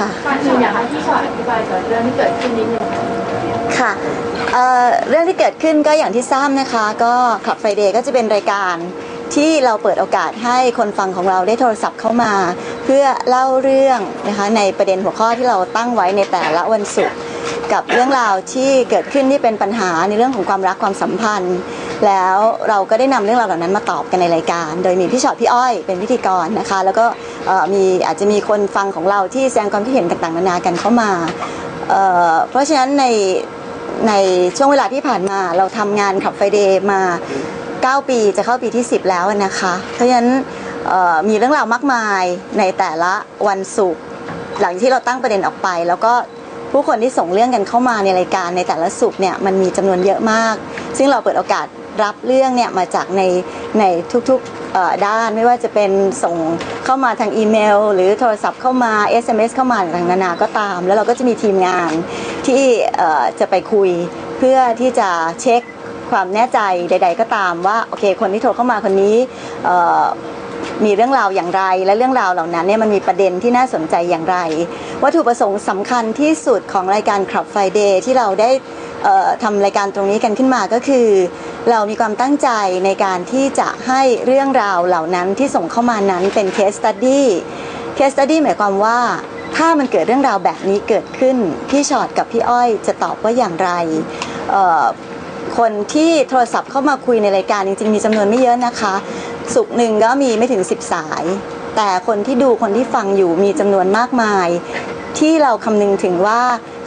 ค่ะก่อนอื่นอยากให้พี่ชอตอธิบายเกี่ยวกับเรื่องที่เกิดขึ้นนิดนึงค่ะค่ะเอ่อเรื่องที่เกิดขึ้นก็อย่างที่ทราบนะคะ ก็ Club Friday ก็จะเป็นรายการที่เราเปิดโอกาสให้คนฟังของเราได้โทรศัพท์เข้ามา เพื่อเล่าเรื่องนะคะในประเด็นหัวข้อที่เราตั้งไว้ในแต่ละวันศุกร์กับเรื่องราวที่เกิดขึ้นที่เป็นปัญหาในเรื่องของความรักความสัมพันธ์ แล้วเราก็ได้นำเรื่องราวเหล่านั้นมาตอบกันในรายการ โดยมีพี่ชอตพี่อ้อยเป็นพิธีกรนะคะ แล้วก็มีอาจจะมีคนฟังของเราที่แสดงความคิดเห็นต่างๆนานากันเข้ามาเเพราะฉะนั้นในในช่วงเวลาที่ผ่านมาเราทำงานขับไฟเดย์มา 9 ปีจะเข้าปีที่ 10 แล้วนะคะ เพราะฉะนั้นมีเรื่องราวมากมายในแต่ละวันศุกร์หลังที่เราตั้งประเด็นออกไป แล้วก็ผู้คนที่ส่งเรื่องกันเข้ามาในรายการในแต่ละศุกร์เนี่ยมันมีจำนวนเยอะมาก ซึ่งเราเปิดโอกาส รับเรื่องเนี่ยมาจากในในทุกๆด้านไม่ว่าจะเป็นส่งเข้ามาทางอีเมล หรือโทรศัพท์เข้ามา SMS เข้ามาต่างๆนานาก็ตาม แล้วเราก็จะมีทีมงานที่จะไปคุยเพื่อที่จะเช็คความแน่ใจใด ๆ ก็ตามว่าโอเค คนที่โทรเข้ามาคนนี้มีเรื่องราวอย่างไรและเรื่องราวเหล่านั้นเนี่ยมันมีประเด็นที่น่าสนใจอย่างไร วัตถุประสงค์สำคัญที่สุดของรายการ Club Friday ที่เราได้ ทำรายการตรงนี้กันขึ้นมาก็คือ เรามีความตั้งใจในการที่จะให้เรื่องราวเหล่านั้นที่ส่งเข้ามานั้นเป็น case study case study หมายความว่าถ้ามันเกิดเรื่องราวแบบนี้เกิดขึ้น พี่ชอตกับพี่อ้อยจะตอบว่าอย่างไร คนที่โทรศัพท์เข้ามาคุยในรายการจริง ๆ มีจำนวนไม่เยอะนะคะ สุกหนึ่งก็มีไม่ถึง 10 สาย แต่คนที่ดูคนที่ฟังอยู่มีจำนวนมากมาย ที่เราคำนึงถึงว่า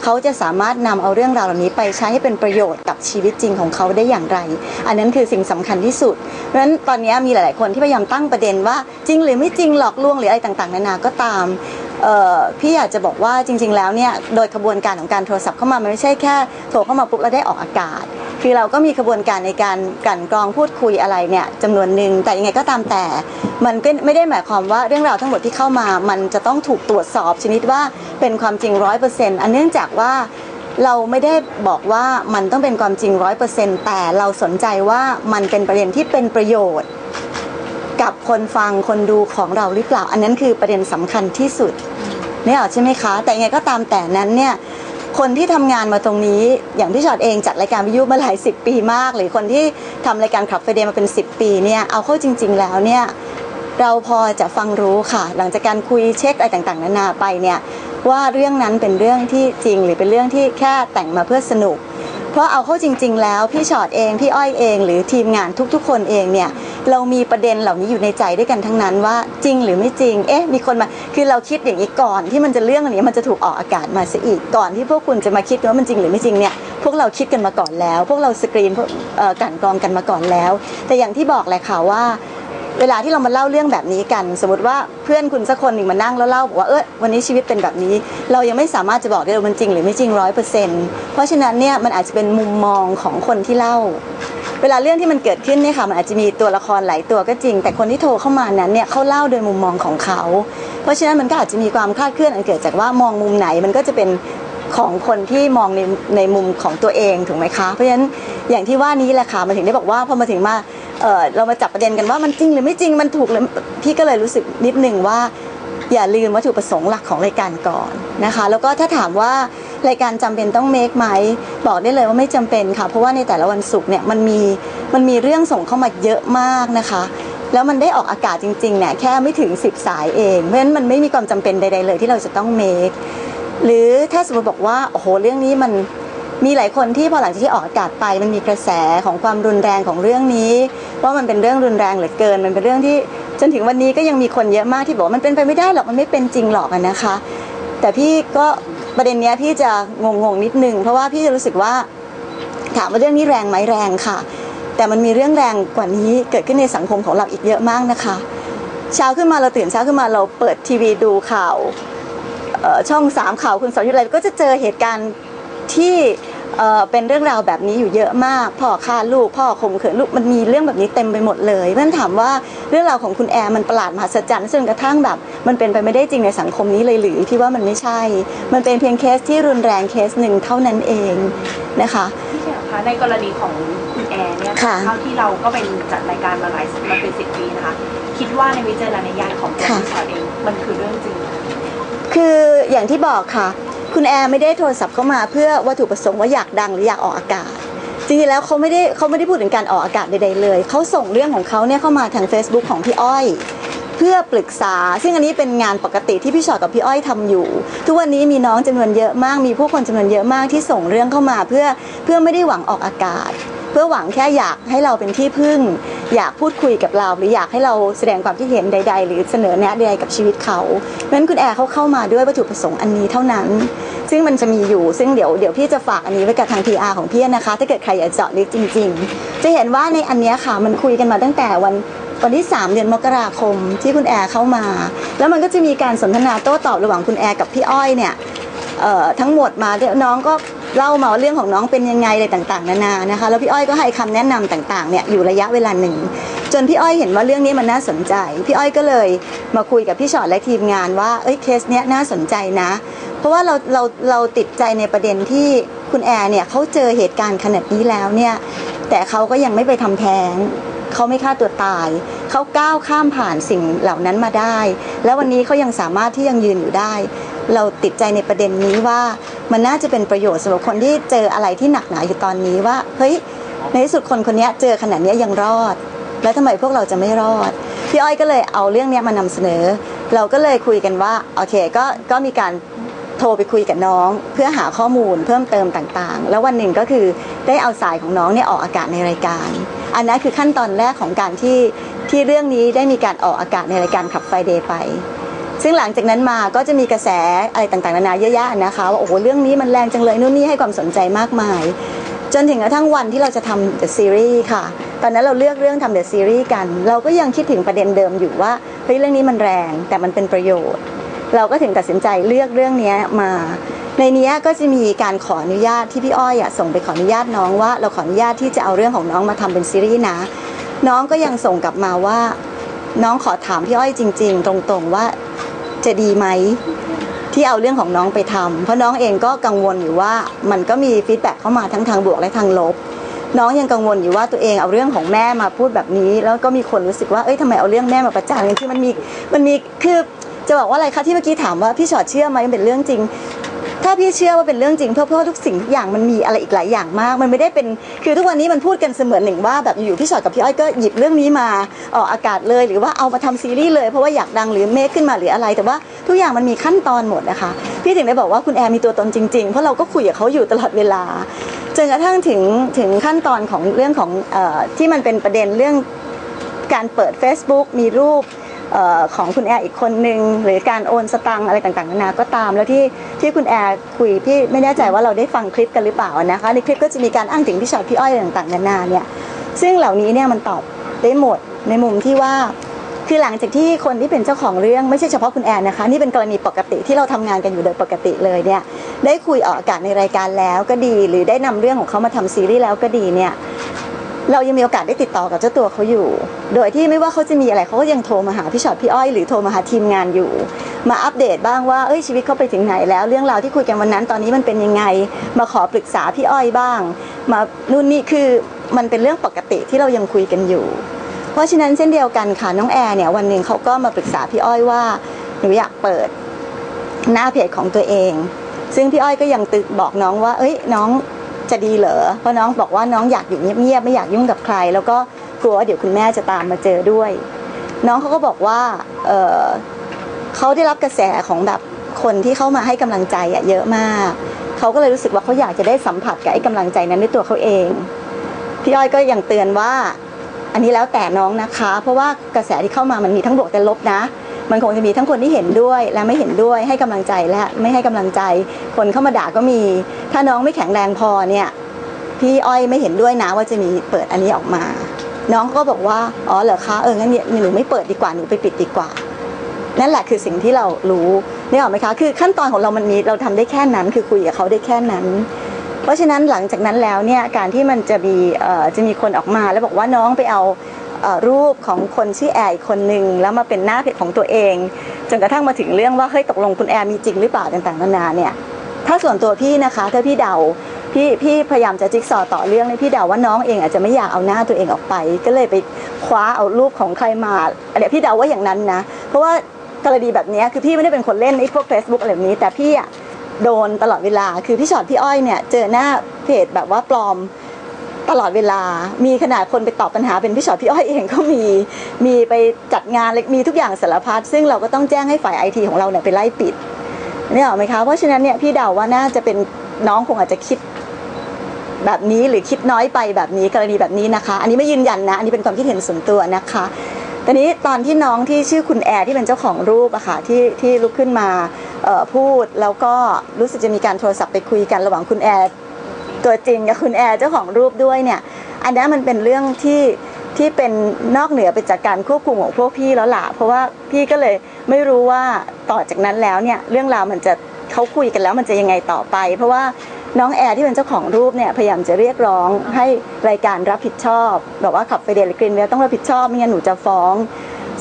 เขาจะสามารถนำเอาเรื่องราวเหล่านี้ไปใช้ให้เป็นประโยชน์กับชีวิตจริงของเขาได้อย่างไร อันนั้นคือสิ่งสำคัญที่สุด เพราะฉะนั้นตอนนี้มีหลาย ๆ คนที่พยายามตั้งประเด็นว่าจริงหรือไม่จริงหลอกลวงหรืออะไรต่าง ๆ นานาก็ตามพี่อยากจะบอกว่าจริง ๆ แล้วเนี่ยโดยกระบวนการของการโทรศัพท์เข้ามามันไม่ใช่แค่โทรเข้ามาปุ๊บแล้วได้ออกอากาศ คือเราก็มีกระบวนการในการกันกรองพูดคุยอะไรเนี่ยจำนวนหนึ่งแต่ยังไงก็ตามแต่ มันก็ไม่ได้หมายความว่าเรื่องราวทั้งหมดที่เข้ามา มันจะต้องถูกตรวจสอบชนิดว่าเป็นความจริงร้อยเปอร์เซ็นต์อันเนื่องจากว่าเราไม่ได้บอกว่ามันต้องเป็นความจริงร้อยเปอร์เซ็นต์แต่เราสนใจว่ามันเป็นประเด็นที่เป็นประโยชน์ กับคนฟังคนดูของเราหรือเปล่า อันนั้นคือประเด็นสำคัญที่สุดเนี่ยใช่ไหมคะ แต่ยังไงก็ตามแต่นั้นเนี่ย คนที่ทำงานมาตรงนี้ อย่างพี่ชอตเองจัดรายการวิทยุมาหลายสิบปีมาก หรือคนที่ทำรายการขับไฟเดย์มาเป็น 10 ปีเนี่ยเอาเข้าจริง ๆ แล้วเนี่ยเราพอจะฟังรู้ค่ะ หลังจากการคุยเช็คอะไรต่างๆนานาไปเนี่ยว่าเรื่องนั้นเป็นเรื่องที่จริง หรือเป็นเรื่องที่แค่แต่งมาเพื่อสนุก เพราะเอาเข้าจริง ๆ แล้วพี่ชอตเองพี่อ้อยเอง หรือทีมงานทุกๆ คนเองเนี่ย เรามีประเด็นเหล่านี้อยู่ในใจด้วยกันทั้งนั้นว่าจริงหรือไม่จริง เอ๊ะ มีคนมา คือเราคิดอย่างนี้ก่อนที่มันจะเรื่องอันนี้มันจะถูกออกอากาศมาซะอีกก่อนที่พวกคุณจะมาคิดว่ามันจริงหรือไม่จริงเนี่ย พวกเราคิดกันมาก่อนแล้ว พวกเราสกรีนกันกรองกันมาก่อนแล้ว แต่อย่างที่บอกแหละค่ะว่า เวลาที่เรามาเล่าเรื่องแบบนี้กัน สมมติว่าเพื่อนคุณสักคนหนึ่งมานั่งแล้วเล่าบอกว่าเออวันนี้ชีวิตเป็นแบบนี้ เรายังไม่สามารถจะบอกได้ว่ามันจริงหรือไม่จริงร้อยเปอร์เซ็นต์เพราะฉะนั้นเนี่ยมันอาจจะเป็นมุมมองของคนที่เล่า เวลาเรื่องที่มันเกิดขึ้นเนี่ยค่ะมันอาจจะมีตัวละครหลายตัวก็จริง แต่คนที่โทรเข้ามานั้นเนี่ยเขาเล่าโดยมุมมองของเขา เพราะฉะนั้นมันก็อาจจะมีความคลาดเคลื่อนอันเกิดจากว่ามองมุมไหนมันก็จะเป็นของคนที่มองในในมุมของตัวเองถูกไหมคะ เพราะฉะนั้นอย่างที่ว่านี้แหละค่ะมันถึงได้บอกว่าพอมาถึงมา เออเรามาจับประเด็นกันว่ามันจริงหรือไม่จริงมันถูกหรือพี่ก็เลยรู้สึกนิดนึงว่า อย่าลืมวัตถุประสงค์หลักของรายการก่อนนะคะ แล้วก็ถ้าถามว่ารายการจำเป็นต้องเมคไหมบอกได้เลยว่าไม่จำเป็นค่ะ เพราะว่าในแต่ละวันศุกร์เนี่ยมันมีมันมีเรื่องส่งเข้ามาเยอะมากนะคะแล้วมันได้ออกอากาศจริงๆเนี่ยแค่ไม่ถึง 10 สายเอง เพราะฉะนั้นมันไม่มีความจำเป็นใด ๆ เลยที่เราจะต้องเมคหรือถ้าสมมติบอกว่าโอ้โหเรื่องนี้มัน มีหลายคนที่พอหลังจากที่ออกอากาศไปมันมีกระแสของความรุนแรงของเรื่องนี้ ว่ามันเป็นเรื่องรุนแรงเหลือเกิน มันเป็นเรื่องที่จนถึงวันนี้ก็ยังมีคนเยอะมากที่บอกว่ามันเป็นไปไม่ได้หรอกมันไม่เป็นจริงหรอกนะคะ แต่พี่ก็ประเด็นเนี้ยพี่จะงงๆนิดนึงเพราะว่าพี่จะรู้สึกว่าถามว่าเรื่องนี้แรงไหมแรงค่ะ แต่มันมีเรื่องแรงกว่านี้เกิดขึ้นในสังคมของเราอีกเยอะมากนะคะเช้าขึ้นมาเราตื่นเช้าขึ้นมาเราเปิดทีวีดูข่าวช่องสามข่าวคุณสรยุทธอะไรก็จะเจอเหตุการณ์ ที่เอ่อเป็นเรื่องราวแบบนี้อยู่เยอะมากพ่อฆ่าลูกพ่อข่มขืนลูกมันมีเรื่องแบบนี้เต็มไปหมดเลยเพราะฉะนั้นถามว่าเรื่องราวของคุณแอร์มันประหลาดมหัศจรรย์จนกระทั่งแบบ มันเป็นไปไม่ได้จริงในสังคมนี้เลยหรือที่ว่ามันไม่ใช่ มันเป็นเพียงเคสที่รุนแรงเคสหนึ่งเท่านั้นเองนะคะพี่เฉียงคะในกรณีของคุณแอร์เนี่ยค่ะเท่าที่เราก็เป็นจัดรายการมาหลายมาเป็นสิบปีนะคะคิดว่าในวิจารณญาณของตัวค่ะพี่ชอตเองมันคือเรื่องจริงไหมคืออย่างที่บอกค่ะ คุณแอร์ไม่ได้โทรศัพท์เข้ามาเพื่อวัตถุประสงค์ว่าอยากดังหรืออยากออกอากาศจริงๆแล้วเขาไม่ได้เขาไม่ได้พูดถึงการออกอากาศใดๆเลย เขาส่งเรื่องของเขาเนี่ยเข้ามาทาง Facebook ของพี่อ้อย เพื่อปรึกษา ซึ่งอันนี้เป็นงานปกติที่พี่ชอตกับพี่อ้อยทำอยู่ ทุกวันนี้มีน้องจำนวนเยอะมาก มีผู้คนจำนวนเยอะมากที่ส่งเรื่องเข้ามาเพื่อเพื่อไม่ได้หวังออกอากาศ เพื่อหวังแค่อยากให้เราเป็นที่พึ่ง อยากพูดคุยกับเรา หรืออยากให้เราแสดงความคิดเห็นใด ๆ หรือเสนอแนะใดๆกับชีวิตเขาเพราะฉะนั้นคุณแอร์เขาเข้ามาด้วยวัตถุประสงค์อันนี้เท่านั้น ซึ่งมันจะมีอยู่ซึ่งเดี๋ยวเดี๋ยวพี่จะฝากอันนี้ไว้กับทาง PR ของพี่นะคะ ถ้าเกิดใครอยากเจาะลึกจริง ๆ จะเห็นว่าในอันนี้ค่ะมันคุยกันมาตั้งแต่วันวันที่ 3 เดือนมกราคมที่คุณแอร์เข้ามา แล้วมันก็จะมีการสนทนาโต้ตอบระหว่างคุณแอร์กับพี่อ้อยเนี่ยเอ่อทั้งหมดมาเดี๋ยวน้องก็ เล่ามาว่าเรื่องของน้องเป็นยังไงอะไรต่างๆ นานานะคะ แล้วพี่อ้อยก็ให้คำแนะนำต่างๆเนี่ยอยู่ระยะเวลาหนึ่ง จนพี่อ้อยเห็นว่าเรื่องนี้มันน่าสนใจ พี่อ้อยก็เลยมาคุยกับพี่ชอตและทีมงานว่าเอ้ยเคสเนี้ยน่าสนใจนะ เพราะว่าเราเราเราติดใจในประเด็นที่คุณแอร์เนี่ยเขาเจอเหตุการณ์ขนาดนี้แล้วเนี่ยแต่เขาก็ยังไม่ไปทำแท้ง เขาไม่ฆ่าตัวตาย เขาก้าวข้ามผ่านสิ่งเหล่านั้นมาได้ แล้ววันนี้เขายังสามารถที่ยังยืนอยู่ได้ เราติดใจในประเด็นนี้ว่ามันน่าจะเป็นประโยชน์สำหรับคนที่เจออะไรที่หนักหนาอยู่ตอนนี้ว่าเฮ้ยในที่สุดคนคนนี้เจอขนาดนี้ยังรอด แล้วทำไมพวกเราจะไม่รอดพี่อ้อยก็เลยเอาเรื่องนี้มานำเสนอ เราก็เลยคุยกันว่าโอเคก็ก็มีการ โทรไปคุยกับน้องเพื่อหาข้อมูลเพิ่มเติมต่างๆ แล้ววันหนึ่งก็คือได้เอาสายของน้องเนี่ยออกอากาศในรายการ อันนั้นคือขั้นตอนแรกของการที่ที่เรื่องนี้ได้มีการออกอากาศในรายการขับไฟเดย์ไป ซึ่งหลังจากนั้นมาก็จะมีกระแสอะไรต่างๆนานาเยอะแยะนะคะว่าโอ้โหเรื่องนี้มันแรงจังเลยนู่นนี่ให้ความสนใจมากมาย จนถึงกระทั่งวันที่เราจะทำ The Series ค่ะ ตอนนั้นเราเลือกเรื่องทำ The Series กัน เราก็ยังคิดถึงประเด็นเดิมอยู่ว่าเฮ้ยเรื่องนี้มันแรงแต่มันเป็นประโยชน์ เราก็ถึงตัดสินใจเลือกเรื่องนี้มา ในนี้ก็จะมีการขออนุญาตที่พี่อ้อยอส่งไปขออนุญาตน้องว่า เราขออนุญาตที่จะเอาเรื่องของน้องมาทำเป็นซีรีส์นะ น้องก็ยังส่งกลับมาว่า น้องขอถามพี่อ้อยจริง ๆ ตรงๆว่าจะดีไหมที่เอาเรื่องของน้องไปทำเพราะน้องเองก็กังวลอยู่ว่ามันก็มีฟีดแบ็กเข้ามาทั้งทางบวกและทางลบ น้องยังกังวลอยู่ว่าตัวเองเอาเรื่องของแม่มาพูดแบบนี้ แล้วก็มีคนรู้สึกว่าเอ้ยทำไมเอาเรื่องแม่มาประจานกันที่มันมีมันมีคือ จะบอกว่าอะไรคะที่เมื่อกี้ถามว่าพี่ชอดเชื่อไหมเป็นเรื่องจริง ถ้าพี่เชื่อว่าเป็นเรื่องจริงเพราะเพราะทุกสิ่งทุกอย่างมันมีอะไรอีกหลายอย่างมาก มันไม่ได้เป็นคือทุกวันนี้มันพูดกันเสมือนหนึ่งว่าแบบอยู่พี่ชอตกับพี่อ้อยก็หยิบเรื่องนี้มาออกอากาศเลย หรือว่าเอามาทำซีรีส์เลยเพราะว่าอยากดังหรือเมคขึ้นมาหรืออะไร แต่ว่าทุกอย่างมันมีขั้นตอนหมดนะคะ พี่ถึงได้บอกว่าคุณแอร์มีตัวตนจริงๆ เพราะเราก็คุยกับเขาอยู่ตลอดเวลาจนกระทั่งถึงถึงขั้นตอนของเรื่องของออที่มันเป็นประเด็นเรื่องการเปิด Facebook มีรูปเอ่อ ของคุณแอร์อีกคนนึง หรือการโอนสตังอะไรต่างๆนานาก็ตาม แล้วที่ที่คุณแอร์คุยพี่ไม่แน่ใจว่าเราได้ฟังคลิปกันหรือเปล่านะคะในคลิปก็จะมีการอ้างถึงพี่ชอตพี่อ้อยต่างๆนานาเนี่ยซึ่งเหล่านี้เนี่ยมันตอบได้หมดในมุมที่ว่าคือหลังจากที่คนที่เป็นเจ้าของเรื่องไม่ใช่เฉพาะคุณแอนนะคะ นี่เป็นกรณีปกติที่เราทำงานกันอยู่โดยปกติเลยเนี่ยได้คุยออกอากาศในรายการแล้วก็ดี หรือได้นำเรื่องของเขามาทำซีรีส์แล้วก็ดีเนี่ยเรายังมีโอกาสได้ติดต่อกับเจ้าตัวเขาอยู่ โดยที่ไม่ว่าเขาจะมีอะไรเขาก็ยังโทรมาหาพี่ชอตพี่อ้อยหรือโทรมาหาทีมงานอยู่ มาอัปเดตบ้างว่าเอ้ยชีวิตเขาไปถึงไหนแล้วเรื่องราวที่คุยกันวันนั้นตอนนี้มันเป็นยังไง มาขอปรึกษาพี่อ้อยบ้าง มานู่นนี่คือมันเป็นเรื่องปกติที่เรายังคุยกันอยู่ เพราะฉะนั้นเช่นเดียวกันค่ะน้องแอร์เนี่ยวันหนึ่งเขาก็มาปรึกษาพี่อ้อยว่าหนูอยากเปิดหน้าเพจของตัวเอง ซึ่งพี่อ้อยก็ยังตึกบอกน้องว่า เอ้ยน้องจะดีเหรอเพราะน้องบอกว่าน้องอยากอยู่เงียบๆไม่อยากยุ่งกับใคร แล้วก็ กลัวว่าเดี๋ยวคุณแม่จะตามมาเจอด้วย น้องเขาก็บอกว่าเออเขาได้รับกระแสของแบบคนที่เข้ามาให้กำลังใจอะเยอะมาก เขาก็เลยรู้สึกว่าเขาอยากจะได้สัมผัสกับไอ้กำลังใจนั้นด้วยตัวเขาเอง พี่อ้อยก็ยังเตือนว่า อันนี้แล้วแต่น้องนะคะ เพราะว่ากระแสที่เข้ามามันมีทั้งบวกและลบนะ มันคงจะมีทั้งคนที่เห็นด้วยและไม่เห็นด้วยให้กำลังใจและไม่ให้กำลังใจ คนเข้ามาด่าก็มี ถ้าน้องไม่แข็งแรงพอเนี่ย พี่อ้อยไม่เห็นด้วยนะว่าจะมีเปิดอันนี้ออกมา น้องก็บอกว่าอ๋อเหรอคะเอองั้นเนี่ยหนูไม่เปิดดีกว่าหนูไปปิดดีกว่านั่นแหละคือสิ่งที่เรารู้นี่ออกไหมคะคือขั้นตอนของเรามันมีเราทำได้แค่นั้นคือคุยกับเขาได้แค่นั้น เพราะฉะนั้นหลังจากนั้นแล้วเนี่ยการที่มันจะมีเอ่อจะมีคนออกมาแล้วบอกว่าน้องไปเอารูปของคนชื่อแอร์อีกคนหนึ่งแล้วมาเป็นหน้าเพจของตัวเองจนกระทั่งมาถึงเรื่องว่าเฮ้ยตกลงคุณแอร์มีจริงหรือเปล่าต่างๆนานาเนี่ยถ้าส่วนตัวพี่นะคะถ้าพี่เดา พี่พี่พยายามจะจิ๊กซอต่อเรื่องนี้พี่เดาว่าน้องเองอาจจะไม่อยากเอาหน้าตัวเองออกไป ก็เลยไปคว้าเอารูปของใครมาอันเนี้ยพี่เดาว่าอย่างนั้นนะ เพราะว่ากรณีแบบนี้คือพี่ไม่ได้เป็นคนเล่นไอ้พวก Facebook อะไรแบบนี้ แต่พี่อะโดนตลอดเวลา คือพี่ชอตพี่อ้อยเนี่ยเจอหน้าเพจแบบว่าปลอมตลอดเวลา มีขนาดคนไปตอบปัญหาเป็นพี่ชอตพี่อ้อยเองก็มี มีไปจัดงานเล็กมีทุกอย่างสารพัด ซึ่งเราก็ต้องแจ้งให้ฝ่ายไอทีของเราเนี่ยไปไล่ปิดเนี่ยหรอไหมคะ เพราะฉะนั้นเนี่ยพี่เดาว่าน่าจะเป็นน้องคงอาจจะคิด แบบนี้หรือคิดน้อยไปแบบนี้กรณีแบบนี้นะคะ อันนี้ไม่ยืนยันนะ อันนี้เป็นความคิดเห็นส่วนตัวนะคะตอนนี้ตอนที่น้องที่ชื่อคุณแอร์ที่เป็นเจ้าของรูปอะค่ะที่ที่ลุกขึ้นมาพูดแล้วก็รู้สึกจะมีการโทรศัพท์ไปคุยกันระหว่างคุณแอร์ตัวจริงกับคุณแอร์เจ้าของรูปด้วยเนี่ยอันนี้มันเป็นเรื่องที่ที่เป็นนอกเหนือไปจากการควบคุมของพวกพี่แล้วล่ะเพราะว่าพี่ก็เลยไม่รู้ว่าต่อจากนั้นแล้วเนี่ยเรื่องราวมันจะเขาคุยกันแล้วมันจะยังไงต่อไป เพราะว่า น้องแอร์ที่เป็นเจ้าของรูปเนี่ยพยายามจะเรียกร้องให้รายการรับผิดชอบแบบว่าขับไฟเดลกรีนเวลต้องรับผิดชอบไม่งั้นหนูจะฟ้อง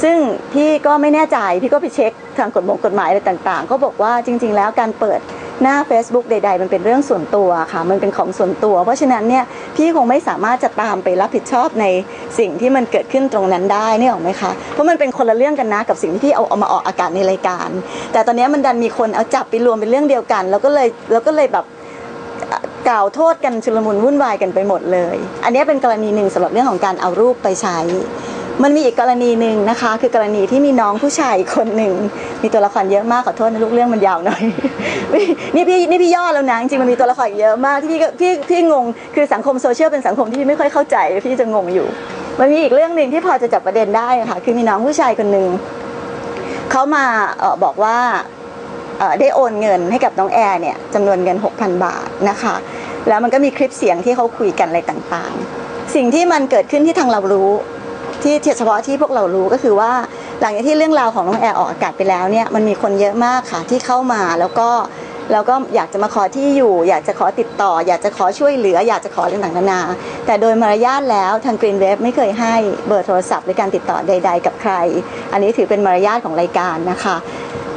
ซึ่งพี่ก็ไม่แน่ใจพี่ก็ไปเช็คทางกฎหมายกฎหมายอะไรต่างๆ ก็บอกว่าจริง ๆ แล้วการเปิดหน้า Facebook ใด ๆ มันเป็นเรื่องส่วนตัวค่ะ มันเป็นของส่วนตัว เพราะฉะนั้นเนี่ยพี่คงไม่สามารถจะตามไปรับผิดชอบในสิ่งที่มันเกิดขึ้นตรงนั้นได้นี่หรอไหมคะ เพราะมันเป็นคนละเรื่องกันนะกับสิ่งที่พี่เอาเอามาออกอากาศในรายการ แต่ตอนนี้มันดันมีคนเอาจับไปรวมเป็นเรื่องเดียวกัน แล้วก็เลยแล้วก็เลยแบบ กล่าวโทษกันชุลมุนวุ่นวายกันไปหมดเลย อันนี้เป็นกรณีหนึ่งสำหรับเรื่องของการเอารูปไปใช้ มันมีอีกกรณีหนึ่งนะคะ คือกรณีที่มีน้องผู้ชายคนหนึ่ง มีตัวละครเยอะมากขอโทษนะลูกเรื่องมันยาวหน่อย นี่พี่นี่พี่ย่อแล้วนะจริงมันมีตัวละครเยอะมากที่พี่ก็พี่พี่งง คือสังคมโซเชียลเป็นสังคมที่พี่ไม่ค่อยเข้าใจพี่จะงงอยู่ มันมีอีกเรื่องหนึ่งที่พอจะจับประเด็นได้ค่ะ คือมีน้องผู้ชายคนหนึ่งเขามาเออบอกว่า ได้โอนเงินให้กับน้องแอร์เนี่ยจำนวนเงิน 6,000 บาทนะคะ แล้วมันก็มีคลิปเสียงที่เขาคุยกันอะไรต่างๆ สิ่งที่มันเกิดขึ้นที่ทางเรารู้ที่เฉพาะที่พวกเรารู้ก็คือว่าหลังจากที่เรื่องราวของน้องแอร์ออกอากาศไปแล้วเนี่ยมันมีคนเยอะมากค่ะที่เข้ามาแล้วก็แล้วก็อยากจะมาขอที่อยู่ อยากจะขอติดต่อ อยากจะขอช่วยเหลือ อยากจะขออะไรต่างๆนานา แต่โดยมารยาทแล้วทาง Green Wave ไม่เคยให้เบอร์โทรศัพท์หรือการติดต่อใด ๆ กับใคร อันนี้ถือเป็นมารยาทของรายการนะคะ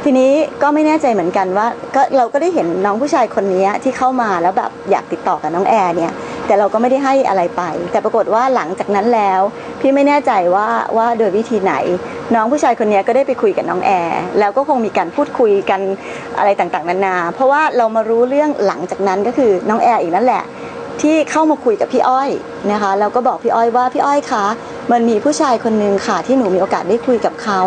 ทีนี้ก็ไม่แน่ใจเหมือนกันว่าก็เราก็ได้เห็นน้องผู้ชายคนนี้ที่เข้ามาแล้วแบบอยากติดต่อกับน้องแอร์เนี่ยแต่เราก็ไม่ได้ให้อะไรไป แต่ปรากฏว่าหลังจากนั้นแล้ว พี่ไม่แน่ใจว่าว่าโดยวิธีไหน น้องผู้ชายคนนี้ก็ได้ไปคุยกับน้องแอร์แล้วก็คงมีการพูดคุยกันอะไรต่างๆนานา เพราะว่าเรามารู้เรื่องหลังจากนั้นก็คือน้องแอร์อีกนั่นแหละ ที่เข้ามาคุยกับพี่อ้อยนะคะแล้วก็บอกพี่อ้อยว่าพี่อ้อยคะ มันมีผู้ชายคนนึงค่ะ ที่หนูมีโอกาสได้คุยกับเขา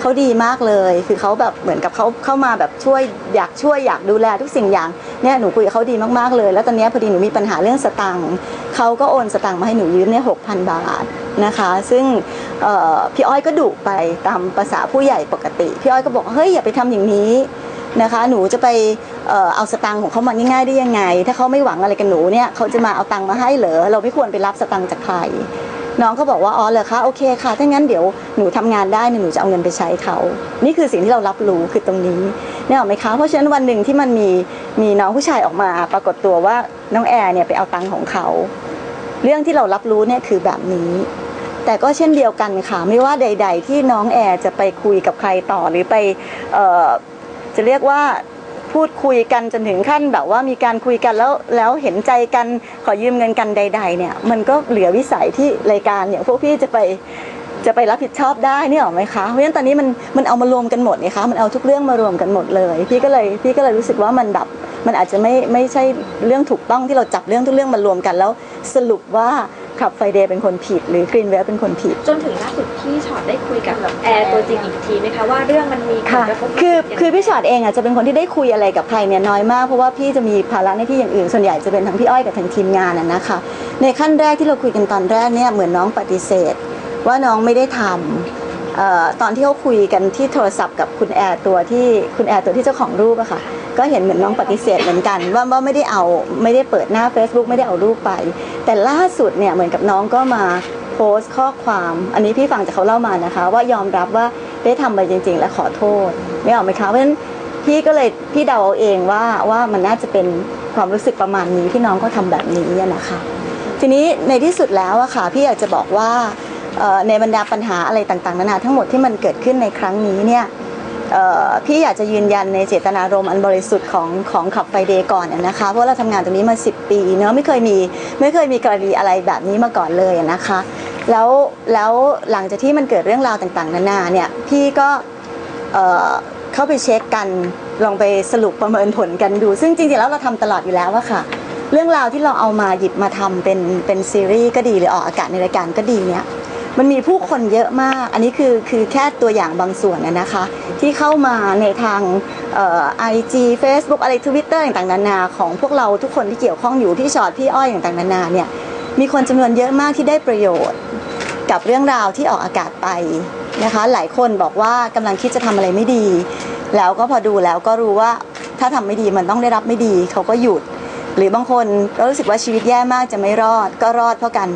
เขาดีมากเลย คือเขาแบบเหมือนกับเขาเข้ามาแบบช่วยอยากช่วยอยากดูแลทุกสิ่งอย่างเนี่ยหนูคุยกับเขาดีมากๆเลย แล้วตอนนี้พอดีหนูมีปัญหาเรื่องสตังค์เขาก็โอนสตังค์มาให้หนูยืมเนี่ยหกพันบาทนะคะ ซึ่งพี่อ้อยก็ดุไปตามภาษาผู้ใหญ่ปกติ พี่อ้อยก็บอกเฮ้ยอย่าไปทำอย่างนี้นะคะหนูจะไปเอ่อเอาสตังค์ของเขามาง่ายๆได้ยังไง ถ้าเขาไม่หวังอะไรกับหนูเนี่ยเขาจะมาเอาตังค์มาให้เหรอเราไม่ควรไปรับสตังค์จากใคร น้องก็บอกว่าอ๋อเหรอคะโอเคค่ะถ้างั้นเดี๋ยวหนูทำงานได้เนี่ยหนูจะเอาเงินไปใช้เขา นี่คือสิ่งที่เรารับรู้คือตรงนี้เนี่ยหรอไหมคะเพราะฉะนั้นวันหนึ่งที่มันมีมีน้องผู้ชายออกมา ปรากฏตัวว่าน้องแอร์เนี่ยไปเอาตังค์ของเขาเรื่องที่เรารับรู้เนี่ยคือแบบนี้ แต่ก็เช่นเดียวกันค่ะ ไม่ว่าใด ๆ ที่น้องแอร์จะไปคุยกับใครต่อหรือไปออจะเรียกว่า พูดคุยกันจนถึงขั้นแบบว่ามีการคุยกันแล้วแล้วเห็นใจกันขอยืมเงินกันใด ๆ เนี่ย มันก็เหลือวิสัยที่รายการอย่างพวกพี่จะไป จะไปรับผิดชอบได้เนี่ยหรอไหมคะเพราะฉะนั้นตอนนี้มันมันเอามารวมกันหมดเนี่ยคะมันเอาทุกเรื่องมารวมกันหมดเลย พี่ก็เลยพี่ก็เลยรู้สึกว่ามันแบบมันอาจจะไม่ไม่ใช่เรื่องถูกต้องที่เราจับเรื่องทุกเรื่องมารวมกันแล้ว สรุปว่าขับไฟเดย์เป็นคนผิดหรือกรีนเวลเป็นคนผิด จนถึงล่าสุดพี่ช็อตได้คุยกับแบบแอร์ตัวจริงอีกทีไหมคะว่าเรื่องมันมีผลค่ะกระทบคือยังไงคือพี่ชอตเองอะจะเป็นคนที่ได้คุยอะไรกับใครเนี่ยน้อยมากเพราะว่าพี่จะมีภาระหน้าที่อย่างอื่นส่วนใหญ่จะเป็นทั้งพี่อ้อยกับทั้งทีมงานน่ะนะคะในขั้นแรกที่เราคุยกันตอนแรกเนี่ยเหมือนน้องปฏิเสธ ว่าน้องไม่ได้ทำออตอนที่เขาคุยกันที่โทรศัพท์กับคุณแอร์ตัวที่คุณแอร์ตัวที่เจ้าของรูปอะค่ะก็เห็นเหมือนน้องปฏิเสธเหมือนกัน ว่าว่าไม่ได้เอาไม่ได้เปิดหน้า Facebook ไม่ได้เอารูปไป แต่ล่าสุดเนี่ยเหมือนกับน้องก็มาโพสต์ข้อความ อันนี้พี่ฟังจากเขาเล่ามานะคะ ว่ายอมรับว่าได้ทำไปจริง ๆ และขอโทษ ไม่ออกไหมคะเพราะฉะนั้นพี่ก็เลยพี่เดาเอาเองว่าว่ามันน่าจะเป็นความรู้สึกประมาณนี้ที่น้องเขาทำแบบนี้นะคะ ทีนี้ในที่สุดแล้วอะค่ะพี่อยากจะบอกว่า ในบรรดาปัญหาอะไรต่างๆนานาทั้งหมดที่มันเกิดขึ้นในครั้งนี้เนี่ยพี่อยากจะยืนยันในเจตนารมณ์อันบริสุทธิ์ของของขับไฟเดย์ก่อนนะคะเพราะเราทำงานตรงนี้มา 10 ปีเนอะไม่เคยมีไม่เคยมีกรณีอะไรแบบนี้มาก่อนเลยนะคะแล้วแล้วหลังจากที่มันเกิดเรื่องราวต่างๆนานาเนี่ยพี่ก็เข้าไปเช็คกันลองไปสรุปประเมินผลกันดู ซึ่งจริงๆแล้วเราทำตลอดอยู่แล้วอะค่ะ เรื่องราวที่เราเอามาหยิบมาทำเป็นเป็นซีรีส์ก็ดีหรือออกอากาศในรายการก็ดีเนี่ย มันมีผู้คนเยอะมาก อันนี้คือคือแค่ตัวอย่างบางส่วนนะคะ ที่เข้ามาในทางไอจีเฟซบุ๊กอะไรทวิตเตอร์ต่างๆนานาของพวกเราทุกคนที่เกี่ยวข้องอยู่พี่ชอตพี่อ้อยต่างๆนานาเนี่ยมีคนจำนวนเยอะมากที่ได้ประโยชน์กับเรื่องราวที่ออกอากาศไปนะคะ หลายคนบอกว่ากำลังคิดจะทำอะไรไม่ดี แล้วก็พอดูแล้วก็รู้ว่าถ้าทำไม่ดีมันต้องได้รับไม่ดีเขาก็หยุด หรือบางคนก็รู้สึกว่าชีวิตแย่มากจะไม่รอด ก็รอดเพราะการ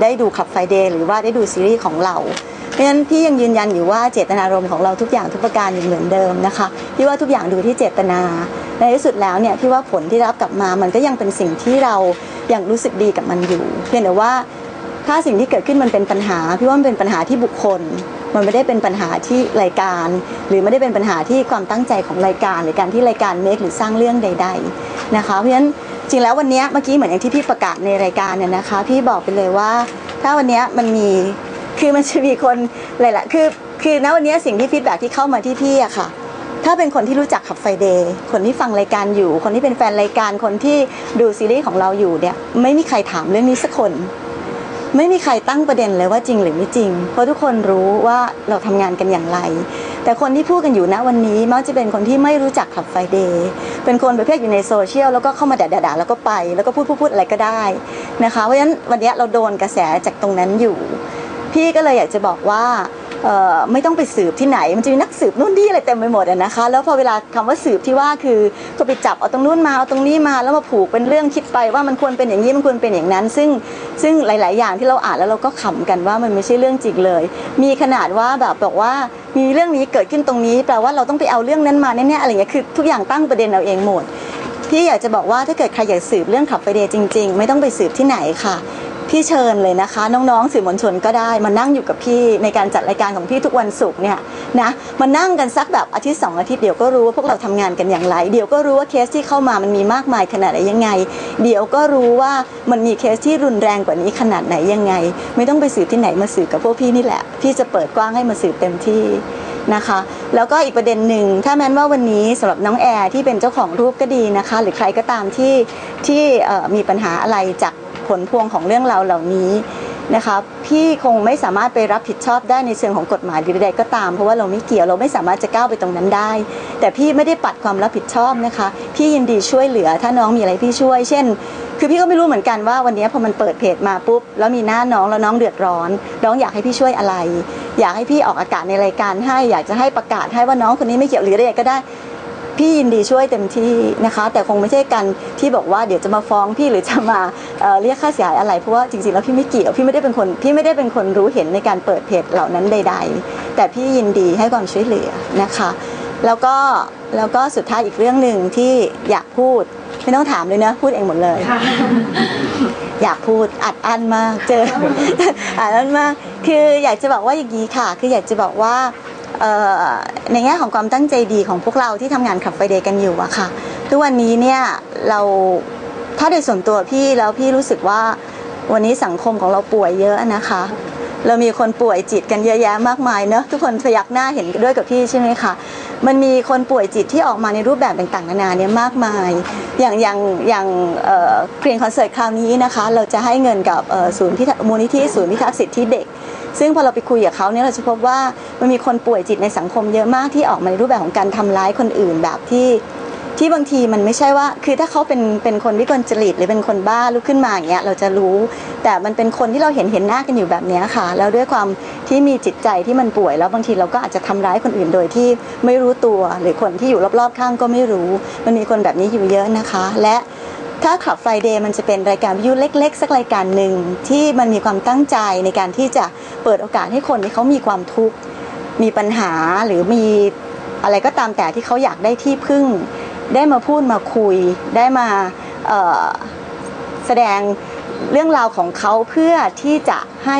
ได้ดูขับไฟเดย์หรือว่าได้ดูซีรีส์ของเราเพราะฉะนั้นพี่ยังยืนยันอยู่ว่าเจตนารมณ์ของเราทุกอย่างทุกประการยังเหมือนเดิมนะคะพี่ว่าทุกอย่างดูที่เจตนา ในที่สุดแล้วเนี่ยพี่ว่าผลที่รับกลับมามันก็ยังเป็นสิ่งที่เรายังรู้สึกดีกับมันอยู่ เพียงแต่ว่าถ้าสิ่งที่เกิดขึ้นมันเป็นปัญหาพี่ว่ามันเป็นปัญหาที่บุคคล มันไม่ได้เป็นปัญหาที่รายการ หรือไม่ได้เป็นปัญหาที่ความตั้งใจของรายการ หรือการที่รายการเมคหรือสร้างเรื่องใด ๆนะคะ เพราะฉะนั้นจริงแล้ววันนี้เมื่อกี้เหมือนอย่างที่พี่ประกาศในรายการเนี่ยนะคะ พี่บอกไปเลยว่า ถ้าวันนี้มันมีคือมันจะมีคนหลายๆคือคือณวันนี้สิ่งที่ฟีดแบ็ที่เข้ามาที่พี่อะค่ะถ้าเป็นคนที่รู้จักขับไฟเดย์คนที่ฟังรายการอยู่ คนที่เป็นแฟนรายการคนที่ดูซีรีส์ของเราอยู่เนี่ยไม่มีใครถามเรื่องนี้สักคน ไม่มีใครตั้งประเด็นเลยว่าจริงหรือไม่จริง เพราะทุกคนรู้ว่าเราทำงานกันอย่างไร แต่คนที่พูดกันอยู่ณวันนี้มักจะเป็นคนที่ไม่รู้จักขับไฟเดย์เป็นคนประเภทอยู่ในโซเชียลแล้วก็เข้ามาด่าๆแล้วก็ไป แล้วก็พูดพูดๆอะไรก็ได้นะคะเพราะฉะนั้นวันนี้เราโดนกระแสจากตรงนั้นอยู่ พี่ก็เลยอยากจะบอกว่า ไม่ต้องไปสืบที่ไหน มันจะมีนักสืบนู่นที่อะไรเต็มไปหมดนะคะ แล้วพอเวลาคำว่าสืบที่ว่าคือก็ไปจับเอาตรงนู้นมาเอาตรงนี้มาแล้วมาผูกเป็นเรื่องคิดไปว่ามันควรเป็นอย่างนี้มันควรเป็นอย่างนั้น ซึ่งซึ่งหลาย ๆ อย่างที่เราอ่านแล้วเราก็ขำกันว่ามันไม่ใช่เรื่องจริงเลย มีขนาดว่าแบบบอกว่ามีเรื่องนี้เกิดขึ้นตรงนี้แปลว่าเราต้องไปเอาเรื่องนั้นมาแน่ๆอะไรเงี้ยคือทุกอย่างตั้งประเด็นเอาเองหมดพี่อยากจะบอกว่าถ้าเกิดใครอยากสืบเรื่องขับไฟเดย์จริง ๆ ไม่ต้องไปสืบที่ไหนค่ะ พี่เชิญเลยนะคะ น้องๆสื่อมวลชนก็ได้มานั่งอยู่กับพี่ในการจัดรายการของพี่ทุกวันศุกร์เนี่ยนะมานั่งกันสักแบบอาทิตย์สองอาทิตย์เดี๋ยวก็รู้ว่าพวกเราทำงานกันอย่างไร เดี๋ยวก็รู้ว่าเคสที่เข้ามามันมีมากมายขนาดไหนยังไง เดี๋ยวก็รู้ว่ามันมีเคสที่รุนแรงกว่านี้ขนาดไหนยังไง ไม่ต้องไปสืบที่ไหนมาสืบกับพวกพี่นี่แหละ พี่จะเปิดกว้างให้มาสืบเต็มที่นะคะแล้วก็อีกประเด็นหนึ่งถ้าแม้นว่าวันนี้สำหรับน้องแอร์ที่เป็นเจ้าของรูปก็ดีนะคะ หรือใครก็ตามที่ที่มีปัญหาอะไรจาก ผลพวงของเรื่องราวเหล่านี้นะคะพี่คงไม่สามารถไปรับผิดชอบได้ในเชิงของกฎหมายหรือใดๆก็ตาม เพราะว่าเราไม่เกี่ยวเราไม่สามารถจะก้าวไปตรงนั้นได้ แต่พี่ไม่ได้ปัดความรับผิดชอบนะคะ พี่ยินดีช่วยเหลือถ้าน้องมีอะไรพี่ช่วย เช่น คือพี่ก็ไม่รู้เหมือนกันว่าวันนี้พอมันเปิดเพจมาปุ๊บแล้วมีหน้าน้องแล้วน้องเดือดร้อน น้องอยากให้พี่ช่วยอะไร อยากให้พี่ออกอากาศในรายการให้อยากจะให้ประกาศให้ว่าน้องคนนี้ไม่เกี่ยวหรืออะไรก็ได้ พี่ยินดีช่วยเต็มที่นะคะ แต่คงไม่ใช่กันที่บอกว่าเดี๋ยวจะมาฟ้องพี่หรือจะมาเอ่อเรียกค่าเสียหายอะไรเพราะว่าจริงๆแล้วพี่ไม่เกี่ยวพี่ไม่ได้เป็นคนพี่ไม่ได้เป็นคนรู้เห็นในการเปิดเพจเหล่านั้นใด ๆ แต่พี่ยินดีให้ความช่วยเหลือนะคะ แล้วก็แล้วก็สุดท้ายอีกเรื่องหนึ่งที่อยากพูดไม่ต้องถามเลยนะพูดเองหมดเลย อยากพูดอัดอั้นมากเจออัดอั้นมากคืออยากจะบอกว่าอย่างนี้ค่ะ คืออยากจะบอกว่าเอ่อ ในแง่ของความตั้งใจดีของพวกเราที่ทำงานขับไฟเดย์กันอยู่อะค่ะ ทุกวันนี้เนี่ยเราถ้าโดยส่วนตัวพี่แล้วพี่รู้สึกว่าวันนี้สังคมของเราป่วยเยอะนะคะ เรามีคนป่วยจิตกันเยอะแยะมากมายเนอะทุกคนพยักหน้าเห็นด้วยกับพี่ใช่ไหมคะมันมีคนป่วยจิตที่ออกมาในรูปแบบต่างๆนานาเนี่ยมากมาย อย่างอย่างอย่างเกรียนคอนเสิร์ตคราวนี้นะคะ เราจะให้เงินกับเอ่อศูนย์มูลนิธิศูนย์พิทักษ์สิทธิเด็ก ซึ่งพอเราไปคุยกับเขาเนี่ยเราจะพบว่ามันมีคนป่วยจิตในสังคมเยอะมากที่ออกมาในรูปแบบของการทำร้ายคนอื่นแบบที่ที่บางทีมันไม่ใช่ว่า คือถ้าเขาเป็นเป็นคนวิกลจริตหรือเป็นคนบ้าลุกขึ้นมาอย่างเงี้ยเราจะรู้ แต่มันเป็นคนที่เราเห็นเห็นหน้ากันอยู่แบบเนี้ยค่ะ แล้วด้วยความที่มีจิตใจที่มันป่วย แล้วบางทีเราก็อาจจะทำร้ายคนอื่นโดยที่ไม่รู้ตัว หรือคนที่อยู่รอบๆข้างก็ไม่รู้ มันมีคนแบบนี้อยู่เยอะนะคะ และ ถ้าขับไฟเดย์มันจะเป็นรายการวิทยุเล็ก ๆ สักรายการหนึ่งที่มันมีความตั้งใจในการที่จะเปิดโอกาสให้คนที่เขามีความทุกข์มีปัญหาหรือมีอะไรก็ตามแต่ที่เขาอยากได้ที่พึ่ง ได้มาพูดมาคุย ได้มาแสดงเรื่องราวของเขาเพื่อที่จะให้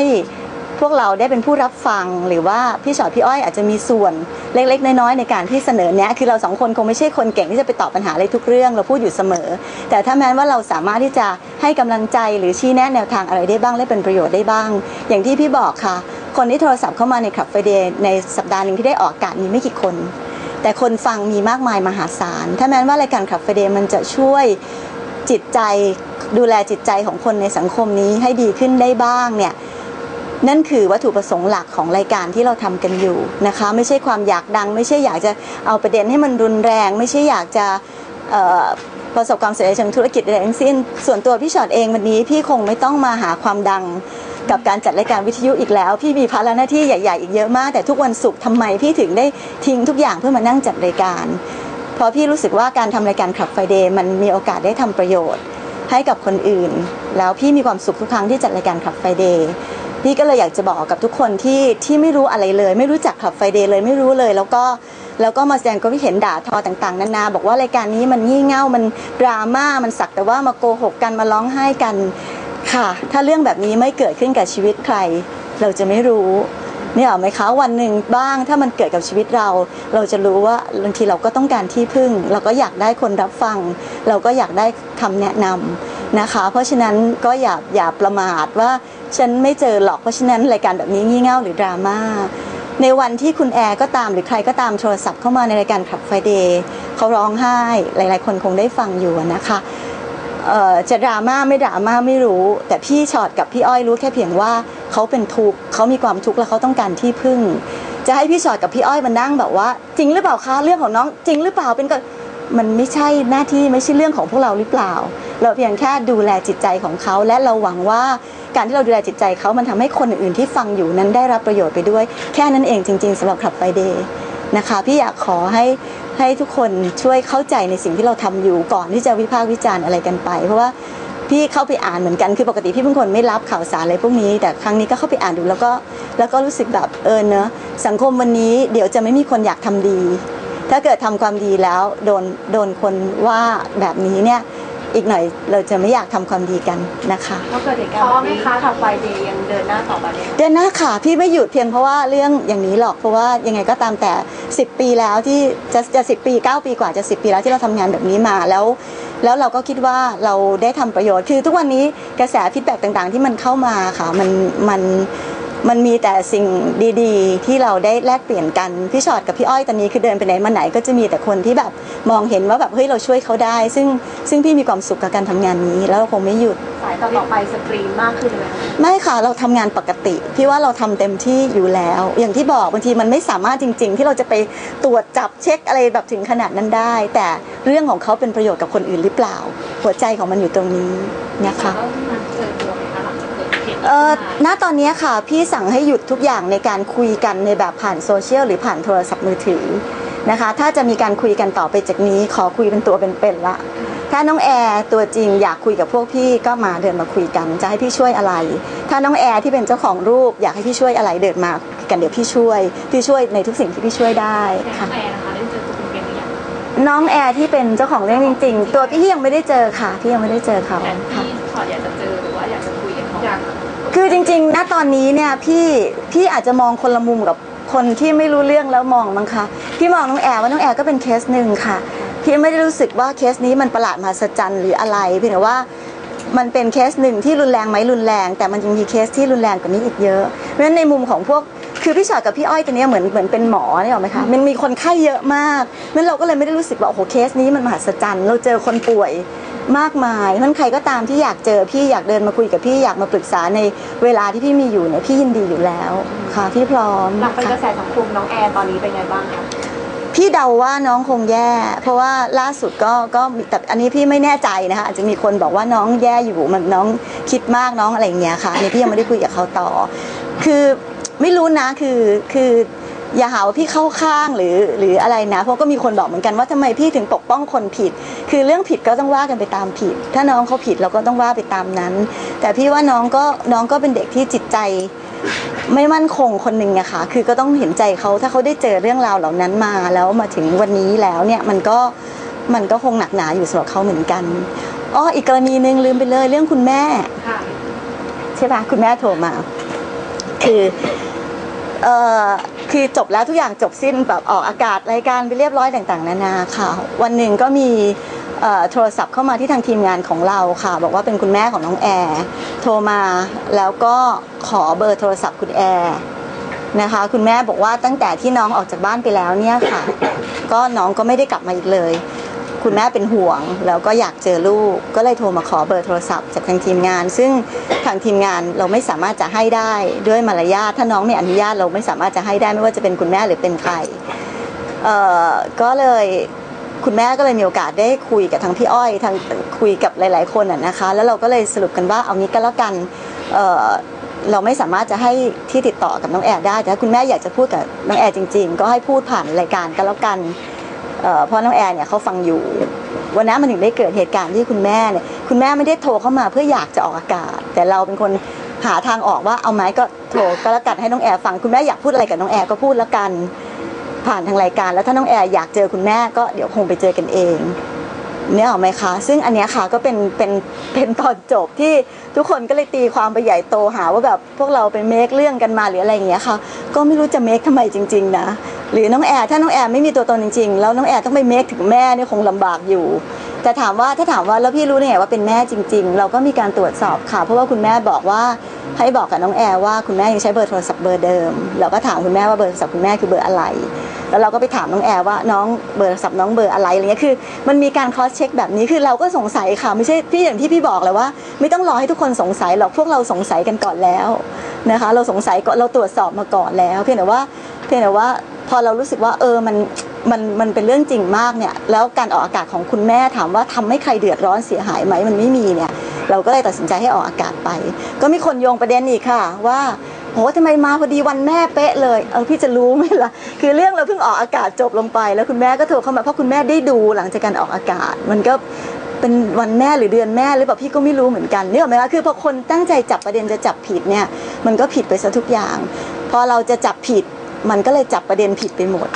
พวกเราได้เป็นผู้รับฟังหรือว่าพี่ชอตพี่อ้อยอาจจะมีส่วนเล็กๆ น้อยๆในการที่เสนอแนะคือเราสองคนคงไม่ใช่คนเก่งที่จะไปตอบปัญหาอะไรทุกเรื่อง เราพูดอยู่เสมอ แต่ถ้าแม้ว่าเราสามารถที่จะให้กำลังใจหรือชี้แนะแนวทางอะไรได้บ้างและเป็นประโยชน์ได้บ้าง อย่างที่พี่บอกค่ะ คนที่โทรศัพท์เข้ามาในคลับไฟเดย์ในสัปดาห์หนึ่งที่ได้ออกอากาศมีไม่กี่คนแต่คนฟังมีมากมายมหาศาล ถ้าแม้ว่ารายการคลับไฟเดย์มันจะช่วยจิตใจดูแลจิตใจของคนในสังคมนี้ให้ดีขึ้นได้บ้างเนี่ย นั่นคือวัตถุประสงค์หลักของรายการที่เราทำกันอยู่นะคะ ไม่ใช่ความอยากดัง ไม่ใช่อยากจะเอาประเด็นให้มันรุนแรง ไม่ใช่อยากจะประสบความสำเร็จเชิงธุรกิจอะไรทั้งสิ้น ส่วนตัวพี่ชอตเองวันนี้พี่คงไม่ต้องมาหาความดังกับการจัดรายการวิทยุอีกแล้ว พี่มีภาระหน้าที่ใหญ่ ๆ อีกเยอะมาก แต่ทุกวันศุกร์ทำไมพี่ถึงได้ทิ้งทุกอย่างเพื่อมานั่งจัดรายการ เพราะพี่รู้สึกว่าการทำรายการขับไฟเดย์มันมีโอกาสได้ทำประโยชน์ให้กับคนอื่น แล้วพี่มีความสุขทุกครั้งที่จัดรายการขับไฟเดย์ พี่ก็เลยอยากจะบอกกับทุกคนที่ที่ไม่รู้อะไรเลย ไม่รู้จักขับไฟเดย์เลยไม่รู้เลย แล้วก็แล้วก็มาแสดงความคิดเห็นด่าทอต่างๆนานาบอกว่ารายการนี้มันงี่เง่ามันดราม่ามันสักแต่ว่ามาโกหกกันมาร้องไห้กันค่ะ ถ้าเรื่องแบบนี้ไม่เกิดขึ้นกับชีวิตใคร เราจะไม่รู้เนี่ยหรอกไหมคะวันหนึ่งบ้างถ้ามันเกิดกับชีวิตเรา เราจะรู้ว่าบางทีเราก็ต้องการที่พึ่ง เราก็อยากได้คนรับฟัง เราก็อยากได้คำแนะนำนะคะ เพราะฉะนั้นก็อย่าอย่าประมาทว่า ฉันไม่เจอหรอกเพราะฉะนั้นรายการแบบนี้งี่เง่าหรือดราม่าในวันที่คุณแอร์ก็ตามหรือใครก็ตามโทรศัพท์เข้ามาในรายการขับไฟเดย์เขาร้องไห้ หลาย ๆ คนคงได้ฟังอยู่นะคะจะดราม่าไม่ดราม่าไม่รู้ แต่พี่ชอดกับพี่อ้อยรู้แค่เพียงว่าเขาเป็นทุกข์เขามีความทุกข์และเขาต้องการที่พึ่ง จะให้พี่ชอดกับพี่อ้อยมานั่งแบบว่า จริงหรือเปล่าคะเรื่องของน้องจริงหรือเปล่าเป็นก็มันไม่ใช่หน้าที่ไม่ใช่เรื่องของพวกเราหรือเปล่า เราเพียงแค่ดูแลจิตใจของเขาและเราหวังว่า การที่เราดูแลจิตใจเขามันทำให้คนอื่นๆที่ฟังอยู่นั้นได้รับประโยชน์ไปด้วย แค่นั้นเองจริง ๆสำหรับขับไฟเดย์นะคะพี่อยากขอให้ให้ทุกคนช่วยเข้าใจในสิ่งที่เราทำอยู่ก่อนที่จะวิพากษ์วิจารณ์อะไรกันไป เพราะว่าพี่เข้าไปอ่านเหมือนกันคือปกติพี่เป็นคนไม่รับข่าวสารอะไรพวกนี้ แต่ครั้งนี้ก็เข้าไปอ่านดูแล้วก็แล้วก็รู้สึกแบบเออเนอะสังคมวันนี้เดี๋ยวจะไม่มีคนอยากทำดี ถ้าเกิดทำความดีแล้วโดนโดนคนว่าแบบนี้เนี่ย อีกหน่อยเราจะไม่อยากทำความดีกันนะคะว่าเกิดเหตุการณ์แบบนี้ขับไฟเดย์ยังเดินหน้าต่อไปไหมคะเดือนหน้าค่ะพี่ไม่หยุดเพียงเพราะว่าเรื่องอย่างนี้หรอกเพราะว่ายังไงก็ตามแต่ 10 ปีแล้วที่จะจะสิปี 9 ปีกว่าจะ 10 ปีแล้วที่เราทำงานแบบนี้มาแล้ว แล้วเราก็คิดว่าเราได้ทำประโยชน์คือทุกวันนี้กระแสฟีดแบ็กต่างๆ ที่มันเข้ามาค่ะมันมัน มันมีแต่สิ่งดีๆ ที่เราได้แลกเปลี่ยนกัน พี่ชอดกับพี่อ้อยตอนนี้คือเดินไปไหนมาไหนก็จะมีแต่คนที่แบบมองเห็นว่าแบบเฮ้ยเราช่วยเขาได้ ซึ่งซึ่งพี่มีความสุขกับการทำงานนี้ แล้วเราคงไม่หยุดสายต่อต่อไปสตรีมมากขึ้นไหมคะไม่ค่ะเราทำงานปกติ พี่ว่าเราทำเต็มที่อยู่แล้ว อย่างที่บอกบางทีมันไม่สามารถจริง ๆ ที่เราจะไปตรวจจับเช็คอะไรแบบถึงขนาดนั้นได้ แต่เรื่องของเขาเป็นประโยชน์กับคนอื่นหรือเปล่า หัวใจของมันอยู่ตรงนี้นะคะ เออณตอนนี้ค่ะพี่สั่งให้หยุดทุกอย่างในการคุยกันในแบบผ่านโซเชียลหรือผ่านโทรศัพท์มือถือนะคะ ถ้าจะมีการคุยกันต่อไปจากนี้ ขอคุยเป็นตัวเป็นๆละ ถ้าน้องแอร์ตัวจริงอยากคุยกับพวกพี่ก็มาเดินมาคุยกัน จะให้พี่ช่วยอะไร ถ้าน้องแอร์ที่เป็นเจ้าของรูปอยากให้พี่ช่วยอะไรเดินมากันเดี๋ยวพี่ช่วย พี่ช่วยในทุกสิ่งที่พี่ช่วยได้ค่ะแฟนนะคะได้เจอตัวเป็นๆหรือยังน้องแอร์ที่เป็นเจ้าของเรื่องจริงๆ ตัวพี่ยังไม่ได้เจอค่ะ พี่ยังไม่ได้เจอเขาแต่ค่ะ ที่ขออยากจะเจอ คือจริงๆ ณ ตอนนี้เนี่ยพี่พี่อาจจะมองคนละมุมกับคนที่ไม่รู้เรื่องแล้วมองมั้งคะ พี่มองน้องแอร์ว่าน้องแอร์ก็เป็นเคสหนึ่งค่ะ พี่ไม่ได้รู้สึกว่าเคสนี้มันประหลาดมหัศจรรย์หรืออะไร เพียงแต่ว่ามันเป็นเคสหนึ่งที่รุนแรงไหมรุนแรง แต่มันยังมีเคสที่รุนแรงกว่านี้อีกเยอะ เพราะฉะนั้นในมุมของพวก คือพี่ชอตกับพี่อ้อยตัวเนี้ยเหมือนเหมือนเป็นหมอเนี่ยหรอกไหมคะมันมีคนไข้เยอะมากนั้นเราก็เลยไม่ได้รู้สึกว่าโอ้โหเคสนี้มันมหัศจรรย์เราเจอคนป่วยมากมายมันใครก็ตามที่อยากเจอพี่อยากเดินมาคุยกับพี่อยากมาปรึกษาในเวลาที่พี่มีอยู่เนี่ยพี่ยินดีอยู่แล้วค่ะพี่พร้อมหลังเป็นกระค่ะแสสังคมน้องแอร์ตอนนี้เป็นไงบ้างคะพี่เดาว่าน้องคงแย่ เพราะว่าล่าสุดก็ก็มีแต่อันนี้พี่ไม่แน่ใจนะคะอาจจะมีคนบอกว่าน้องแย่อยู่มันน้องคิดมากน้องอะไรอย่างเงี้ยค่ะอันนี้พี่ยังไม่ได้คุยกับเขาต่อ คือ ไม่รู้นะคือคืออย่าหาว่าพี่เข้าข้างหรือหรืออะไรนะ เพราะก็มีคนบอกเหมือนกันว่าทำไมพี่ถึงปกป้องคนผิด คือเรื่องผิดก็ต้องว่ากันไปตามผิด ถ้าน้องเขาผิดเราก็ต้องว่าไปตามนั้น แต่พี่ว่าน้องก็น้องก็เป็นเด็กที่จิตใจไม่มั่นคงคนหนึ่งอะค่ะคือก็ต้องเห็นใจเขาถ้าเขาได้เจอเรื่องราวเหล่านั้นมาแล้วมาถึงวันนี้แล้วเนี่ยมันก็มันก็คงหนักหนาอยู่สำหรับเขาเหมือนกันอ้ออีกกรณีหนึ่งลืมไปเลยเรื่องคุณแม่ค่ะใช่ปะคุณแม่โทรมา คือเอ่อคือจบแล้วทุกอย่างจบสิ้นแบบออกอากาศรายการไปเรียบร้อยต่างๆ นานาค่ะ วันหนึ่งก็มีโทรศัพท์เข้ามาที่ทางทีมงานของเราค่ะ บอกว่าเป็นคุณแม่ของน้องแอร์โทรมาแล้วก็ขอเบอร์โทรศัพท์คุณแอร์นะคะ คุณแม่บอกว่าตั้งแต่ที่น้องออกจากบ้านไปแล้วเนี่ยค่ะ ก็น้องก็ไม่ได้กลับมาอีกเลย คุณแม่เป็นห่วง แล้วก็อยากเจอลูก ก็เลยโทรมาขอเบอร์โทรศัพท์จากทางทีมงาน ซึ่งทางทีมงานเราไม่สามารถจะให้ได้ด้วยมารยาทถ้าน้องไม่อนุญาตเราไม่สามารถจะให้ได้ไม่ว่าจะเป็นคุณแม่หรือเป็นใครก็เลยคุณแม่ก็เลยมีโอกาสได้คุยกับทางพี่อ้อยทางคุยกับหลาย ๆ คนนะคะ แล้วเราก็เลยสรุปกันว่าเอางี้ก็แล้วกันเเราไม่สามารถจะให้ที่ติดต่อกับน้องแอร์ได้แต่ถ้าคุณแม่อยากจะพูดกับน้องแอร์จริง ๆ ก็ให้พูดผ่านรายการก็แล้วกัน เอ่อเพราะน้องแอนเนี่ยเขาฟังอยู่ วันนั้นมันถึงได้เกิดเหตุการณ์ที่คุณแม่เนี่ยคุณแม่ไม่ได้โทรเข้ามาเพื่ออยากจะออกอากาศ แต่เราเป็นคนหาทางออกว่าเอาไหมก็โทรก็แล้วกันให้น้องแอร์ฟังคุณแม่อยากพูดอะไรกับน้องแอร์ก็พูดแล้วกัน ผ่านทางรายการแล้วถ้าน้องแอร์อยากเจอคุณแม่ก็เดี๋ยวคงไปเจอกันเอง เนี่ยหรอไหมคะ ซึ่งอันเนี้ยค่ะก็เป็นเป็นเป็นตอนจบที่ทุกคนก็เลยตีความไปใหญ่โตหาว่าแบบพวกเราเป็นเมคเรื่องกันมาหรืออะไรอย่างเงี้ยค่ะ ก็ไม่รู้จะเมคทำไมจริง ๆ นะ หรือน้องแอร์ถ้าน้องแอร์ไม่มีตัวตนจริง ๆ แล้วน้องแอร์ต้องไปเมคถึงแม่เนี่ยคงลำบากอยู่ แต่ถามว่าถ้าถามว่าแล้วพี่รู้ได้ไงว่าเป็นแม่จริง ๆ เราก็มีการตรวจสอบค่ะ เพราะว่าคุณแม่บอกว่าให้บอกกับน้องแอร์ว่าคุณแม่ยังใช้เบอร์โทรศัพท์เบอร์เดิมเราก็ถามคุณแม่ว่าเบอร์โทรศัพท์คุณแม่คือเบอร์อะไร แล้วเราก็ไปถามน้องแอร์ว่าน้องเบอร์โทรศัพท์น้องเบอร์อะไรอะไรเงี้ยคือ มันมีการคอสเช็คแบบนี้คือเราก็สงสัยค่ะไม่ใช่พี่อย่างที่พี่บอกเลยว่า ไม่ต้องรอให้ทุกคนสงสัยหรอกพวกเราสงสัยกันก่อนแล้วนะคะ เราสงสัยก่อนเราตรวจสอบมาก่อนแล้ว เพียงแต่ว่าเพียงแต่ว่าพอเรารู้สึกว่าเออมันมันมันเป็นเรื่องจริงมากเนี่ยแล้วการออกอากาศของคุณแม่ถามว่าทำให้ใครเดือดร้อนเสียหายไหมมันไม่มีเนี่ยเราก็เลยตัดสินใจให้ออกอากาศไป ก็มีคนโยงประเด็นอีกค่ะว่า โหทำไมมาพอดีวันแม่เป๊ะเลย เออพี่จะรู้ไหมล่ะ คือเรื่องเราเพิ่งออกอากาศจบลงไป แล้วคุณแม่ก็โทรเข้ามาเพราะคุณแม่ได้ดูหลังจากการออกอากาศ มันก็เป็นวันแม่หรือเดือนแม่หรือเปล่าพี่ก็ไม่รู้เหมือนกันเนี่ยหรอกไหมคะคือพอคนตั้งใจจับประเด็นจะจับผิดเนี่ย มันก็ผิดไปซะทุกอย่าง พอเราจะจับผิด มันก็เลยจับประเด็นผิดไปหมด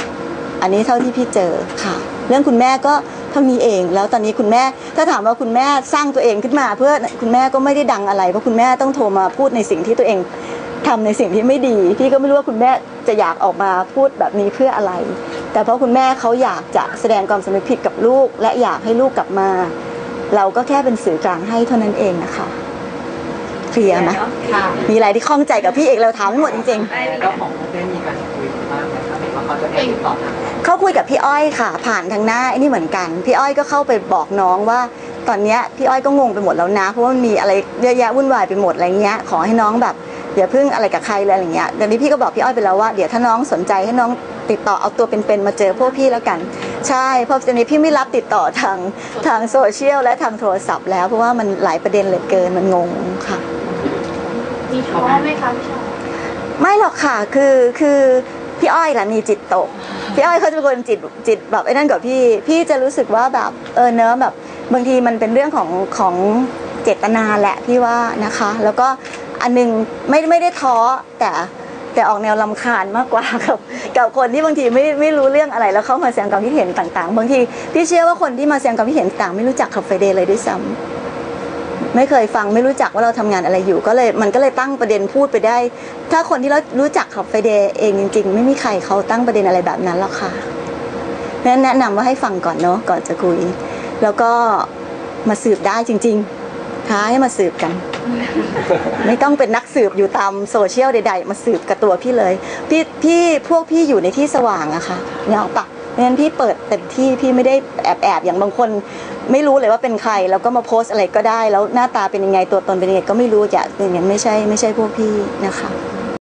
อันนี้เท่าที่พี่เจอค่ะ เรื่องคุณแม่ก็เท่านี้เอง แล้วตอนนี้คุณแม่ ถ้าถามว่าคุณแม่สร้างตัวเองขึ้นมา เพื่อคุณแม่ก็ไม่ได้ดังอะไรเพราะคุณแม่ต้องโทรมาพูดในสิ่งที่ตัวเอง ทำในสิ่งที่ไม่ดีพี่ก็ไม่รู้ว่าคุณแม่จะอยากออกมาพูดแบบนี้เพื่ออะไร แต่เพราะคุณแม่เขาอยากจะแสดงความสำนึกผิดกับลูก และอยากให้ลูกกลับมา เราก็แค่เป็นสื่อกลางให้เท่านั้นเองนะคะเคลียร์ไหมค่ะมีอะไรที่ข้องใจกับพี่เอกเราถามไม่หมดจริงๆได้ไหมเจ้าของได้มีการคุยบ้างไหมครับเห็นว่าเขาจะได้ติดต่อทางเขาคุยกับพี่อ้อยค่ะ ผ่านทางหน้าไอ้นี่เหมือนกัน พี่อ้อยก็เข้าไปบอกน้องว่า ตอนเนี้ยพี่อ้อยก็งงไปหมดแล้วนะ เพราะว่ามันมีอะไรเยอะแยะวุ่นวายไปหมดอะไรเงี้ย ขอให้น้องแบบ อย่าพึ่งอะไรกับใครเลยอะไรเงี้ยตอนนี้พี่ก็บอกพี่อ้อยไปแล้วว่าเดี๋ยวถ้าน้องสนใจให้น้องติดต่อเอาตัวเป็นๆมาเจอพวกพี่แล้วกัน ใช่เพราะตอนนี้พี่ไม่รับติดต่อทางทางโซเชียลและทางโทรศัพท์แล้วเพราะว่ามันหลายประเด็นเหลือเกินมันงงค่ะมีท้อไหมคะพี่ชายไม่หรอกค่ะคือคือพี่อ้อยแหละมีจิตตกพี่อ้อยเขาจะเป็นคนจิตจิตแบบไอ้นั่นกับพี่พี่จะรู้สึกว่าแบบเออเนอะแบบบางทีมันเป็นเรื่องของของเจตนาแหละพี่ว่านะคะ แล้วก็ อันหนึงไม่ไม่ได้ท้อแต่แต่ออกแนวลำคาญมากกว่ากับกับคนที่บางทีไม่ไม่รู้เรื่องอะไรแล้วเข้ามาแสดงความคิดเห็นต่างๆ บางทีพี่เชื่อว่าคนที่มาแสดงความคิดเห็นต่างไม่รู้จักขับไฟเดย์เลยด้วยซ้ำไม่เคยฟังไม่รู้จักว่าเราทำงานอะไรอยู่ ก็เลยมันก็เลยตั้งประเด็นพูดไปได้ ถ้าคนที่เรารู้จักขับไฟเดย์เองจริง ๆ ไม่มีใครเขาตั้งประเด็นอะไรแบบนั้นหรอกค่ะนั้นแนะนำว่าให้ฟังก่อนเนาะก่อนจะคุย แล้วก็มาสืบได้จริง ๆ ท้าให้มาสืบกัน ไม่ต้องเป็นนักสืบอยู่ตามโซเชียลใด ๆ มาสืบกับตัวพี่เลย พี่พี่พวกพี่อยู่ในที่สว่างอะค่ะเนี่ยเอาปะเพราะฉะนั้นพี่เปิดเต็มที่พี่ไม่ได้แอบแอบๆอย่างบางคน ไม่รู้เลยว่าเป็นใครแล้วก็มาโพสต์อะไรก็ได้ แล้วหน้าตาเป็นยังไงตัวตนเป็นยังไงก็ไม่รู้จะอย่างนั้นไม่ใช่ไม่ใช่พวกพี่นะคะ